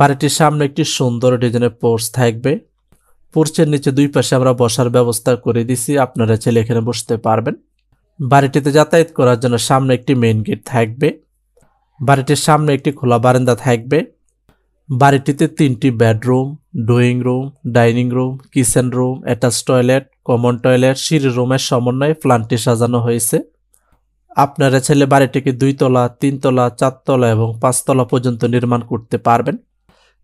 বাড়িটির সামনে একটি সুন্দর ডিজাইনের পোর্চ থাকবে। পোর্চের নিচে দুই পাশে আমরা বসার ব্যবস্থা করে দিছি, আপনারা ছেলে এখানে বসতে পারবেন। বাড়িটিতে যাতায়াত করার জন্য সামনে একটি মেইন গেট থাকবে। বাড়িটির সামনে একটি খোলা বারান্দা থাকবে। বাড়িটিতে তিনটি bedroom drawing room dining room kitchen room attach toilet common toilet সিঁড়ি রুমের সমন্বয়ে প্ল্যানটি সাজানো হয়েছে। আপনারা ছেলে বাড়িটিকে দুইতলা তিনতলা চারতলা এবং পাঁচতলা পর্যন্ত নির্মাণ করতে পারবেন।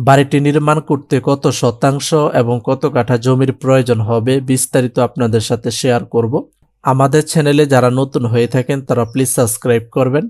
বাড়িটি নির্মাণ করতে কত শতাংশ এবং কত কাঠা জমির প্রয়োজন হবে বিস্তারিত আপনাদের সাথে শেয়ার করব। আমাদের চ্যানেলে যারা নতুন হয়ে থাকেন, তারা প্লিজ সাবস্ক্রাইব করবেন।